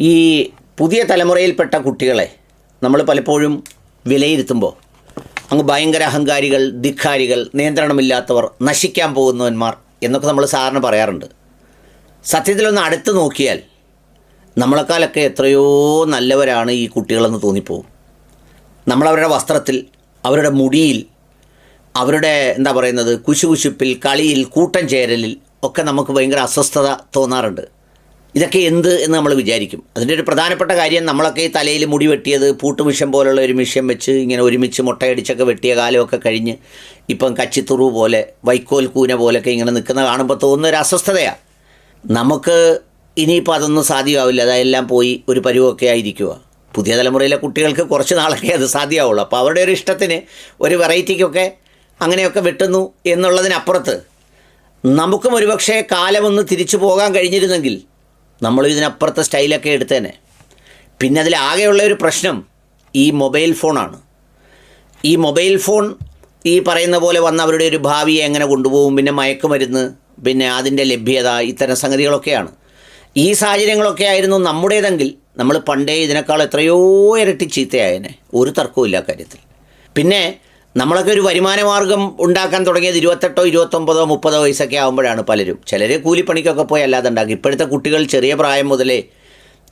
ഈ പുതിയ തലമുറയിൽപ്പെട്ട കുട്ടികളെ നമ്മൾ പലപ്പോഴും വിലയിരുത്തുമ്പോൾ അങ്ങ് ഭയങ്കര അഹങ്കാരികൾ ധിക്കാരികൾ നിയന്ത്രണമില്ലാത്തവർ നശിക്കാൻ പോകുന്നവന്മാർ എന്നൊക്കെ നമ്മൾ സാറിന് പറയാറുണ്ട്. സത്യത്തിലൊന്ന് അടുത്ത് നോക്കിയാൽ നമ്മളെക്കാളൊക്കെ എത്രയോ നല്ലവരാണ് ഈ കുട്ടികളെന്ന് തോന്നിപ്പോവും. നമ്മളവരുടെ വസ്ത്രത്തിൽ അവരുടെ മുടിയിൽ അവരുടെ എന്താ പറയുന്നത് കുശുകുശുപ്പിൽ കളിയിൽ കൂട്ടം ചേരലിൽ ഒക്കെ നമുക്ക് ഭയങ്കര അസ്വസ്ഥത തോന്നാറുണ്ട്. ഇതൊക്കെ എന്ത് എന്ന് നമ്മൾ വിചാരിക്കും. അതിന്റെ ഒരു പ്രധാനപ്പെട്ട കാര്യം നമ്മളൊക്കെ ഈ തലയിൽ മുടി വെട്ടിയത് പൂട്ടുമിഷം പോലുള്ള ഒരു മിഷ്യം വെച്ച് ഇങ്ങനെ ഒരുമിച്ച് മുട്ടയടിച്ചൊക്കെ വെട്ടിയ കാലമൊക്കെ കഴിഞ്ഞ് ഇപ്പം കച്ചിത്തുറു പോലെ വൈക്കോൽ കൂന പോലൊക്കെ ഇങ്ങനെ നിൽക്കുന്ന കാണുമ്പോൾ തോന്നുന്ന ഒരു അസ്വസ്ഥതയാണ് നമുക്ക് ഇനിയിപ്പോൾ അതൊന്നും സാധ്യമാവില്ല. അതെല്ലാം പോയി ഒരു പരുവമൊക്കെ ആയിരിക്കുക. പുതിയ തലമുറയിലെ കുട്ടികൾക്ക് കുറച്ച് നാളൊക്കെ അത് സാധ്യമാവുള്ളൂ. അപ്പോൾ അവരുടെ ഒരു ഇഷ്ടത്തിന് ഒരു വെറൈറ്റിക്കൊക്കെ അങ്ങനെയൊക്കെ വെട്ടുന്നു എന്നുള്ളതിനപ്പുറത്ത് നമുക്കും ഒരുപക്ഷെ കാലമൊന്ന് തിരിച്ചു പോകാൻ കഴിഞ്ഞിരുന്നെങ്കിൽ നമ്മൾ ഇതിനപ്പുറത്തെ സ്റ്റൈലൊക്കെ എടുത്തേനെ. പിന്നെ അതിലാകെയുള്ള ഒരു പ്രശ്നം ഈ മൊബൈൽ ഫോണാണ്. ഈ മൊബൈൽ ഫോൺ ഈ പറയുന്ന പോലെ വന്നവരുടെ ഒരു ഭാവിയെ എങ്ങനെ കൊണ്ടുപോകും പിന്നെ മയക്കുമരുന്ന് പിന്നെ അതിന്റെ ലഭ്യത ഇത്തരം സംഗതികളൊക്കെയാണ്. ഈ സാഹചര്യങ്ങളൊക്കെ ആയിരുന്നു നമ്മുടേതെങ്കിൽ നമ്മൾ പണ്ടേ ഇതിനേക്കാൾ എത്രയോ ഇരട്ടി ചീത്തയായനെ. ഒരു തർക്കവും കാര്യത്തിൽ. പിന്നെ നമ്മളൊക്കെ ഒരു വരുമാന മാർഗം ഉണ്ടാക്കാൻ തുടങ്ങിയത് ഇരുപത്തെട്ടോ ഇരുപത്തൊമ്പതോ മുപ്പതോ വയസ്സൊക്കെ ആകുമ്പോഴാണ് പലരും. ചിലർ കൂലിപ്പണിക്കൊക്കെ പോയി അല്ലാതെ ഉണ്ടാക്കി. ഇപ്പോഴത്തെ കുട്ടികൾ ചെറിയ പ്രായം മുതലേ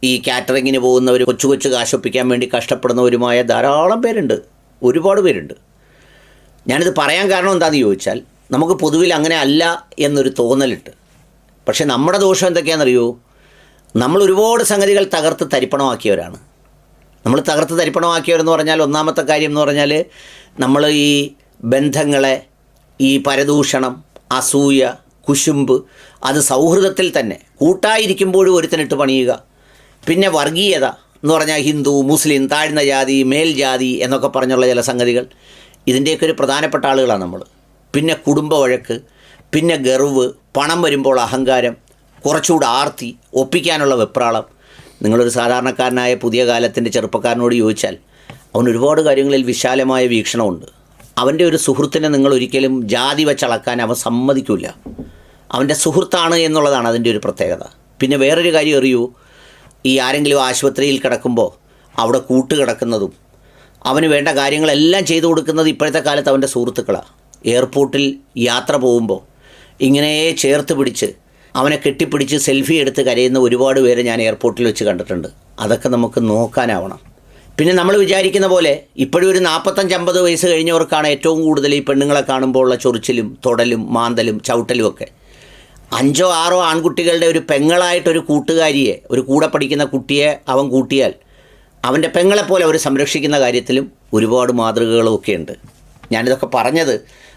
ഈ കാറ്ററിങ്ങിന് പോകുന്നവർ കൊച്ചു കൊച്ചു കാശൊപ്പിക്കാൻ വേണ്ടി കഷ്ടപ്പെടുന്നവരുമായ ധാരാളം പേരുണ്ട്. ഒരുപാട് പേരുണ്ട്. ഞാനിത് പറയാൻ കാരണം എന്താണെന്ന് ചോദിച്ചാൽ നമുക്ക് പൊതുവിൽ അങ്ങനെ അല്ല എന്നൊരു തോന്നലിട്ട് പക്ഷേ നമ്മുടെ ദോഷം എന്തൊക്കെയാണെന്നറിയോ? നമ്മൾ ഒരുപാട് സംഗതികൾ തകർത്ത് തരിപ്പണമാക്കിയവരാണ്. നമ്മൾ തകർത്ത് തരിപ്പണമാക്കിയവരെന്ന് പറഞ്ഞാൽ ഒന്നാമത്തെ കാര്യം എന്ന് പറഞ്ഞാൽ നമ്മൾ ഈ ബന്ധങ്ങളെ ഈ പരദൂഷണം അസൂയ കുശുമ്പ് അത് സൗഹൃദത്തിൽ തന്നെ കൂട്ടായിരിക്കുമ്പോഴും ഒരുത്തനിട്ട് പണിയുക. പിന്നെ വർഗീയത എന്ന് പറഞ്ഞാൽ ഹിന്ദു മുസ്ലിം താഴ്ന്ന ജാതി മേൽജാതി എന്നൊക്കെ പറഞ്ഞുള്ള ചില സംഗതികൾ. ഇതിന്റെയൊക്കെ ഒരു പ്രധാനപ്പെട്ട ആളുകളാണ് നമ്മൾ പിന്നെ കുടുംബ വഴക്ക് പിന്നെ ഗർവ് പണം വരുമ്പോൾ അഹങ്കാരം കുറച്ചുകൂടെ ആർത്തി ഒപ്പിക്കാനുള്ള വെപ്രാളം നിങ്ങളൊരു സാധാരണക്കാരനായ പുതിയ കാലത്തിന്റെ ചെറുപ്പക്കാരനോട് ചോദിച്ചാൽ അവൻ ഒരുപാട് കാര്യങ്ങളിൽ വിശാലമായ വീക്ഷണമുണ്ട്. അവന്റെ ഒരു സുഹൃത്തിനെ നിങ്ങൾ ഒരിക്കലും ജാതി വെച്ചളക്കാൻ അവൻ സമ്മതിക്കില്ല അവന്റെ സുഹൃത്താണ് എന്നുള്ളതാണ് അതിന്റെ ഒരു പ്രത്യേകത. പിന്നെ വേറൊരു കാര്യം അറിയൂ. ഈ ആരെങ്കിലും ആശുപത്രിയിൽ കിടക്കുമ്പോൾ അവിടെ കൂട്ടുകിടക്കുന്നതും അവന് വേണ്ട കാര്യങ്ങളെല്ലാം ചെയ്തു കൊടുക്കുന്നത് ഇപ്പോഴത്തെ കാലത്ത് അവന്റെ സുഹൃത്തുക്കളാണ് എയർപോർട്ടിൽ യാത്ര പോകുമ്പോൾ ഇങ്ങനെ ചേർത്ത് പിടിച്ച് അവനെ കെട്ടിപ്പിടിച്ച് സെൽഫി എടുത്ത് കരയുന്ന ഒരുപാട് പേരെ ഞാൻ എയർപോർട്ടിൽ വെച്ച് കണ്ടിട്ടുണ്ട്. അതൊക്കെ നമുക്ക് നോക്കാനാവണം. പിന്നെ നമ്മൾ വിചാരിക്കുന്ന പോലെ ഇപ്പോഴും ഒരു നാൽപ്പത്തഞ്ച് അമ്പത് വയസ്സ് കഴിഞ്ഞവർക്കാണ് ഏറ്റവും കൂടുതൽ ഈ പെണ്ണുങ്ങളെ കാണുമ്പോൾ ഉള്ള ചൊറിച്ചിലും തൊടലും മാന്തലും ചവിട്ടലും ഒക്കെ. അഞ്ചോ ആറോ ആൺകുട്ടികളുടെ ഒരു പെങ്ങളായിട്ടൊരു കൂട്ടുകാരിയെ ഒരു കൂടെ പഠിക്കുന്ന കുട്ടിയെ അവൻ കൂട്ടിയാൽ അവന്റെ പെങ്ങളെപ്പോലെ അവർ സംരക്ഷിക്കുന്ന കാര്യത്തിലും ഒരുപാട് മാതൃകകളും ഒക്കെ ഉണ്ട്. ഞാനിതൊക്കെ പറഞ്ഞത്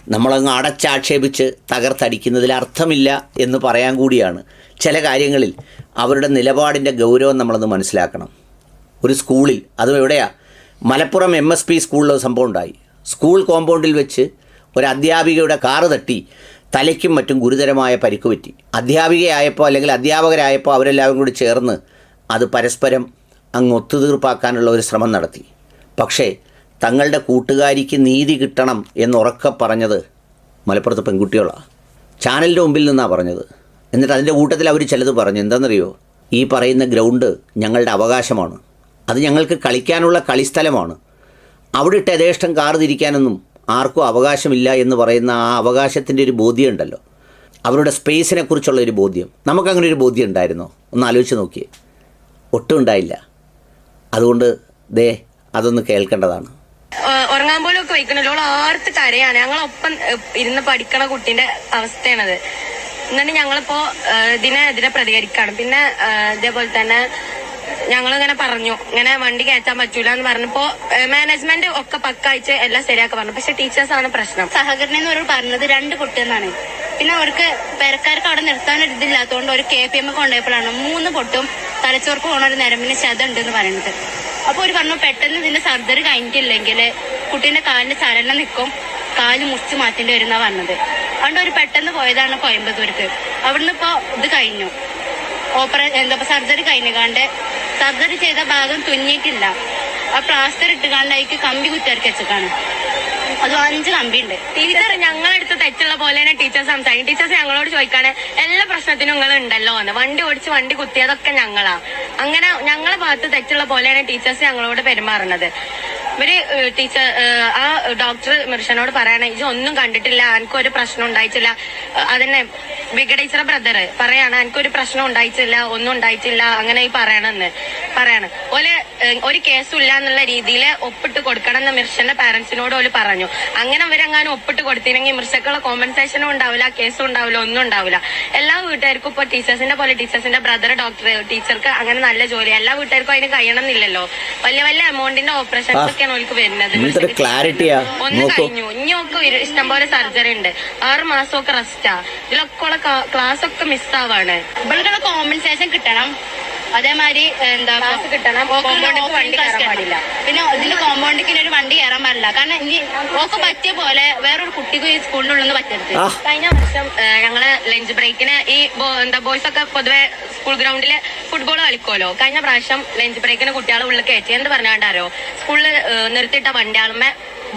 നമ്മളങ്ങ് അടച്ചാക്ഷേപിച്ച് തകർത്തടിക്കുന്നതിൽ അർത്ഥമില്ല എന്ന് പറയാൻ കൂടിയാണ് ചില കാര്യങ്ങളിൽ അവരുടെ നിലപാടിന്റെ ഗൗരവം നമ്മളൊന്ന് മനസ്സിലാക്കണം. ഒരു സ്കൂളിൽ അതും എവിടെയാ? മലപ്പുറം എം എസ് പി സ്കൂളിൽ സംഭവം ഉണ്ടായി. സ്കൂൾ കോമ്പൗണ്ടിൽ വെച്ച് ഒരു അധ്യാപികയുടെ കാറ് തട്ടി തലയ്ക്കും മറ്റും ഗുരുതരമായ പരിക്ക് പറ്റി. അധ്യാപികയായപ്പോൾ അല്ലെങ്കിൽ അധ്യാപകരായപ്പോൾ അവരെല്ലാവരും കൂടി ചേർന്ന് അത് പരസ്പരം അങ്ങ് ഒത്തുതീർപ്പാക്കാനുള്ള ഒരു ശ്രമം നടത്തി. പക്ഷേ തങ്ങളുടെ കൂട്ടുകാരിക്ക് നീതി കിട്ടണം എന്നുറക്കെ പറഞ്ഞത് മലപ്പുറത്ത് പെൺകുട്ടികളാണ് ചാനലിന്റെ മുമ്പിൽ നിന്നാണ് പറഞ്ഞത്. എന്നിട്ട് അതിന്റെ കൂട്ടത്തിൽ അവർ ചിലത് പറഞ്ഞു. എന്താണെന്നറിയോ ഈ പറയുന്ന ഗ്രൗണ്ട് ഞങ്ങളുടെ അവകാശമാണ്. അത് ഞങ്ങൾക്ക് കളിക്കാനുള്ള കളിസ്ഥലമാണ്. അവിടെ ഇട്ട് യഥേഷ്ടം കാറ് തിരിക്കാനൊന്നും ആർക്കും അവകാശമില്ല എന്ന് പറയുന്ന ആ അവകാശത്തിന്റെ ഒരു ബോധ്യം ഉണ്ടല്ലോ അവരുടെ സ്പേസിനെ കുറിച്ചുള്ള ഒരു ബോധ്യം. നമുക്കങ്ങനെ ഒരു ബോധ്യം ഉണ്ടായിരുന്നോ? ഒന്ന് ആലോചിച്ച് നോക്കിയേ. ഒട്ടും ഉണ്ടായില്ല. അതുകൊണ്ട് ദേ അതൊന്ന് കേൾക്കേണ്ടതാണ്. ഉറങ്ങാൻ പോലും ഒക്കെ വയ്ക്കണല്ലോ. ഓൾ ആർത്ത് കരയാണ്. ഞങ്ങളൊപ്പം ഇരുന്ന് പഠിക്കണ കുട്ടീന്റെ അവസ്ഥയാണത്. എന്നിട്ട് ഞങ്ങളിപ്പോ ഇതിനെ ഇതിനെതിരെ പ്രതികരിക്കാണ്. പിന്നെ ഇതേപോലെ തന്നെ ഞങ്ങളിങ്ങനെ പറഞ്ഞു ഇങ്ങനെ വണ്ടി കയറ്റാൻ പറ്റൂല എന്ന് പറഞ്ഞപ്പോ മാനേജ്മെന്റ് ഒക്കെ പക്കാഴ്ച എല്ലാം ശരിയാക്കി പറഞ്ഞു. പക്ഷെ ടീച്ചേഴ്സ് ആണ് പ്രശ്നം. സഹകരണ എന്ന് അവർ പറഞ്ഞത് രണ്ട് കുട്ടിയെന്നാണ്. പിന്നെ അവർക്ക് പെരക്കാർക്ക് അവിടെ നിർത്താൻ ഒരു ഇതില്ലാത്തതുകൊണ്ട് ഒരു കെ പി എം കൊണ്ടുപോയപ്പോഴാണ് മൂന്ന് പൊട്ടും തലച്ചോർക്ക് പോണ ഒരു നരമ്പിന് ശതം ഉണ്ട് എന്ന് പറയുന്നത്. അപ്പൊ ഒരു പറഞ്ഞു പെട്ടെന്ന് ഇതിന്റെ സർജറി കഴിഞ്ഞിട്ടില്ലെങ്കിൽ കുട്ടീന്റെ കാലിന്റെ ചലനം നിൽക്കും കാൽ മുറിച്ച് മാറ്റേണ്ടി വരുന്ന പറഞ്ഞത്. അതുകൊണ്ട് ഒരു പെട്ടെന്ന് പോയതാണ് കോയമ്പത്തൂർക്ക്. അവിടുന്ന് ഇപ്പൊ ഇത് കഴിഞ്ഞു. ഓപ്പറേ എന്താ സർജറി കഴിഞ്ഞുകാണ്ട് സർജറി ചെയ്ത ഭാഗം തുന്നിയിട്ടില്ല. ആ പ്ലാസ്റ്റർ ഇട്ടുകാണ്ട് അതിക്ക് കമ്പി കുത്തിയിറക്കി വെച്ചേക്കാണ്. അത് അഞ്ച് കമ്പി ഉണ്ട് ടീച്ചർ ഞങ്ങളെടുത്ത് തെറ്റുള്ള പോലെ തന്നെ ടീച്ചർ സംസാരിക്കും. ടീച്ചേഴ്സ് ഞങ്ങളോട് ചോദിക്കാണ് എല്ലാ പ്രശ്നത്തിനും നിങ്ങൾ ഉണ്ടല്ലോ എന്ന്. വണ്ടി ഓടിച്ച് വണ്ടി കുത്തിയതൊക്കെ ഞങ്ങളാ. അങ്ങനെ ഞങ്ങളെ ഭാഗത്ത് തെറ്റുള്ള പോലെയാണ് ടീച്ചേഴ്സ് ഞങ്ങളോട് പെരുമാറുന്നത്. ഇവർ ടീച്ചർ ആ ഡോക്ടർ മിർഷനോട് പറയണേ ഇത് ഒന്നും കണ്ടിട്ടില്ല എനിക്കൊരു പ്രശ്നം ഉണ്ടായിട്ടില്ല. ഏഹ്, അതന്നെ വികടീച്ചറെ ബ്രദർ പറയാണ് എനിക്കൊരു പ്രശ്നം ഉണ്ടായിട്ടില്ല ഒന്നും ഉണ്ടായിട്ടില്ല അങ്ങനെ ഈ പറയണെന്ന്. പറയാണ്. ഓൽ ഒരു കേസും ഇല്ല എന്നുള്ള രീതിയിൽ ഒപ്പിട്ട് കൊടുക്കണം എന്ന് മിർഷന്റെ പാരന്റ്സിനോട് ഓൽ പറഞ്ഞു. അങ്ങനെ അവരെങ്ങാനും ഒപ്പിട്ട് കൊടുത്തിരുന്നെങ്കിൽ മിർഷക്കുള്ള കോമ്പൻസേഷനും ഉണ്ടാവില്ല കേസും ഉണ്ടാവില്ല ഒന്നും ഉണ്ടാവില്ല. എല്ലാ വീട്ടുകാർക്കും ഇപ്പൊ ടീച്ചേഴ്സിന്റെ പോലെ ടീച്ചേഴ്സിന്റെ ബ്രദർ ഡോക്ടർ ടീച്ചർക്ക് അങ്ങനെ നല്ല ജോലി. എല്ലാ വീട്ടുകാർക്കും അതിന് കഴിയണമെന്നില്ലല്ലോ. വലിയ വലിയ എമൗണ്ടിന്റെ ഓപ്പറേഷൻസ് ഒക്കെയാണ് ഓൾക്ക് വരുന്നത്. ഒന്ന് കഴിഞ്ഞു. ഇനി ഒക്കെ ഇഷ്ടംപോലെ സർജറി ഉണ്ട്. ആറ് മാസമൊക്കെ റെസ്റ്റാ ഇതിലൊക്കെ ഉള്ള ക്ലാസ് ഒക്കെ മിസ്സാവാണ്. ഇവൾക്കുള്ള കോമ്പൻസേഷൻ കിട്ടണം. അതേമാതിരി എന്താ ക്ലാസ് കിട്ടണം. ഓക്ക് Compound ക്ക് ഓക്ക് വണ്ടി കയറാൻ പാടില്ല. പിന്നെ ഇതിന്റെ കോമ്പൗണ്ടിക്ക് ഒരു വണ്ടി കയറാൻ പാടില്ല. കാരണം ഇനി ഓക്ക് പറ്റിയ പോലെ വേറൊരു കുട്ടിക്ക് ഈ സ്കൂളിനുള്ള പറ്റരുത് കഴിഞ്ഞ വർഷം ഞങ്ങൾ ലഞ്ച് ബ്രേക്കിന് ഈ എന്താ ബോയ്സ് ഒക്കെ പൊതുവെ സ്കൂൾ ഗ്രൗണ്ടിൽ ഫുട്ബോൾ കളിക്കുമല്ലോ കഴിഞ്ഞ പ്രാവശ്യം ലഞ്ച് ബ്രേക്കിന് കുട്ടികളെ ഉള്ളിൽ കയറ്റി എന്ത് പറഞ്ഞാണ്ടാരോ സ്കൂളിൽ നിർത്തിയിട്ട വണ്ടിയാളുമ്മ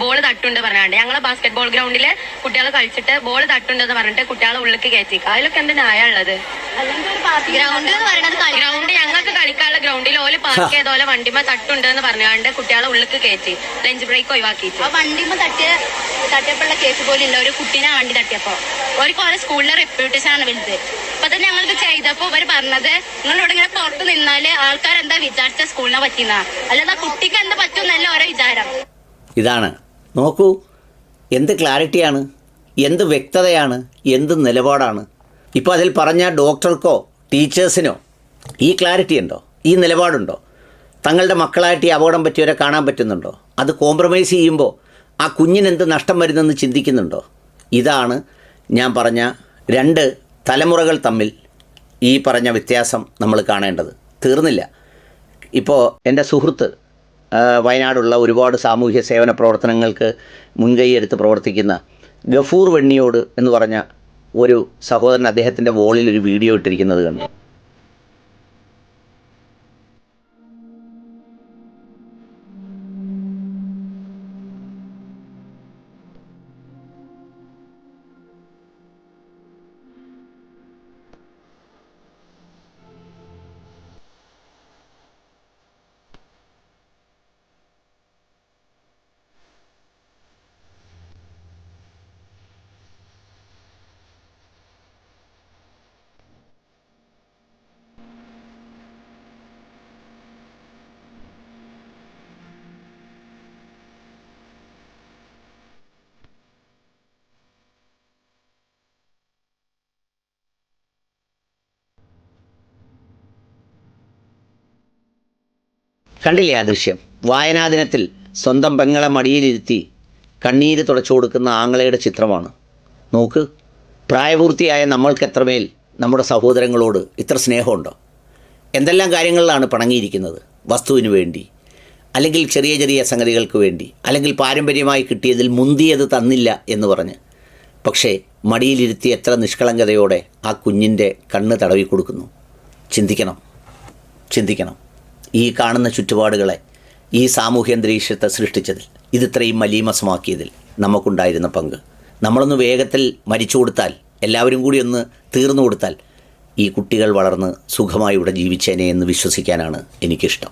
ബോൾ തട്ടുണ്ട് പറഞ്ഞാണ്ട്. ഞങ്ങളെ ബാസ്കറ്റ് ബോൾ ഗ്രൗണ്ടിൽ കുട്ടികളെ കളിച്ചിട്ട് ബോൾ തട്ടുണ്ടെന്ന് പറഞ്ഞിട്ട് കുട്ടികളെ ഉള്ളിലേക്ക് കയറ്റി അതിലൊക്കെ എന്ത് ന്യായമുള്ളത് ഗ്രൗണ്ട് എന്ന് പറയുന്നത് ഗ്രൗണ്ട് ഞങ്ങൾക്ക് കളിക്കാനുള്ള ഗ്രൗണ്ടിൽ ഓൽ പാർക്ക് ചെയ്ത പോലെ വണ്ടിമ തട്ടുണ്ട് എന്ന് പറഞ്ഞാണ്ട് കുട്ടികളെ ഉള്ളിലേക്ക് കയറ്റി. ലഞ്ച് ബ്രേക്ക് ഒഴിവാക്കിയിട്ട്. ആ വണ്ടിമ്മ തട്ടിയ തട്ടിയപ്പോഴുള്ള കേസ് പോലും ഇല്ല. ഒരു കുട്ടീനെ വണ്ടി തട്ടിയപ്പോ. അവർക്ക് ഓരോ സ്കൂളിലെ റെപ്യൂട്ടേഷൻ ആണ് വലുത്. അപ്പൊ തന്നെ ഞങ്ങൾക്ക് ചെയ്തപ്പോ ഇവർ പറഞ്ഞത് നിങ്ങളിവിടെ ഇങ്ങനെ പുറത്ത് നിന്നാൽ ആൾക്കാർ എന്താ വിചാരിച്ച സ്കൂളിനെ പറ്റിയെന്നാ അല്ലാതെ കുട്ടിക്ക് എന്താ പറ്റും എന്നല്ല ഓരോ വിചാരം. ഇതാണ്. നോക്കൂ എന്ത് ക്ലാരിറ്റിയാണ് എന്ത് വ്യക്തതയാണ് എന്ത് നിലപാടാണ്. ഇപ്പോൾ അതിൽ പറഞ്ഞ ഡോക്ടർക്കോ ടീച്ചേഴ്സിനോ ഈ ക്ലാരിറ്റി ഉണ്ടോ? ഈ നിലപാടുണ്ടോ? തങ്ങളുടെ മക്കളായിട്ട് ഈ അപകടം പറ്റിയവരെ കാണാൻ പറ്റുന്നുണ്ടോ? അത് കോംപ്രമൈസ് ചെയ്യുമ്പോൾ ആ കുഞ്ഞിന് എന്ത് നഷ്ടം വരുന്നെന്ന് ചിന്തിക്കുന്നുണ്ടോ? ഇതാണ് ഞാൻ പറഞ്ഞ രണ്ട് തലമുറകൾ തമ്മിൽ ഈ പറഞ്ഞ വ്യത്യാസം നമ്മൾ കാണേണ്ടത്. തീർന്നില്ല. ഇപ്പോൾ എന്റെ സുഹൃത്ത് വയനാടുള്ള ഒരുപാട് സാമൂഹ്യ സേവന പ്രവർത്തനങ്ങൾക്ക് മുൻകൈയെടുത്ത് പ്രവർത്തിക്കുന്ന ഗഫൂർ വെണ്ണിയോട് എന്ന് പറഞ്ഞ ഒരു സഹോദരൻ അദ്ദേഹത്തിന്റെ വോളിൽ ഒരു വീഡിയോ ഇട്ടിരിക്കുന്നത് കണ്ടു. കണ്ടില്ലേ ആ ദൃശ്യം? വായനാദിനത്തിൽ സ്വന്തം പെങ്ങളെ മടിയിലിരുത്തി കണ്ണീര് തുടച്ചു കൊടുക്കുന്ന ആങ്ങളയുടെ ചിത്രമാണ്. നോക്ക് പ്രായപൂർത്തിയായ നമ്മൾക്ക് എത്രമേൽ നമ്മുടെ സഹോദരങ്ങളോട് ഇത്ര സ്നേഹമുണ്ടോ? എന്തെല്ലാം കാര്യങ്ങളിലാണ് പണങ്ങിയിരിക്കുന്നത്? വസ്തുവിന് വേണ്ടി അല്ലെങ്കിൽ ചെറിയ ചെറിയ സംഗതികൾക്ക് വേണ്ടി അല്ലെങ്കിൽ പാരമ്പര്യമായി കിട്ടിയതിൽ മുന്തിയത് തന്നില്ല എന്ന് പറഞ്ഞ്. പക്ഷേ മടിയിലിരുത്തി എത്ര നിഷ്കളങ്കതയോടെ ആ കുഞ്ഞിന്റെ കണ്ണ് തടവി കൊടുക്കുന്നു ചിന്തിക്കണം. ചിന്തിക്കണം. ഈ കാണുന്ന ചുറ്റുപാടുകളെ ഈ സാമൂഹ്യ അന്തരീക്ഷത്തെ സൃഷ്ടിച്ചതിൽ ഇത് ഇത്രയും മലീമസമാക്കിയതിൽ നമുക്കുണ്ടായിരുന്ന പങ്ക്. നമ്മളൊന്ന് വേഗത്തിൽ മരിച്ചു കൊടുത്താൽ എല്ലാവരും കൂടി ഒന്ന് തീർന്നു കൊടുത്താൽ ഈ കുട്ടികൾ വളർന്ന് സുഖമായി ഇവിടെ ജീവിച്ചേനെ എന്ന് വിശ്വസിക്കാനാണ് എനിക്കിഷ്ടം.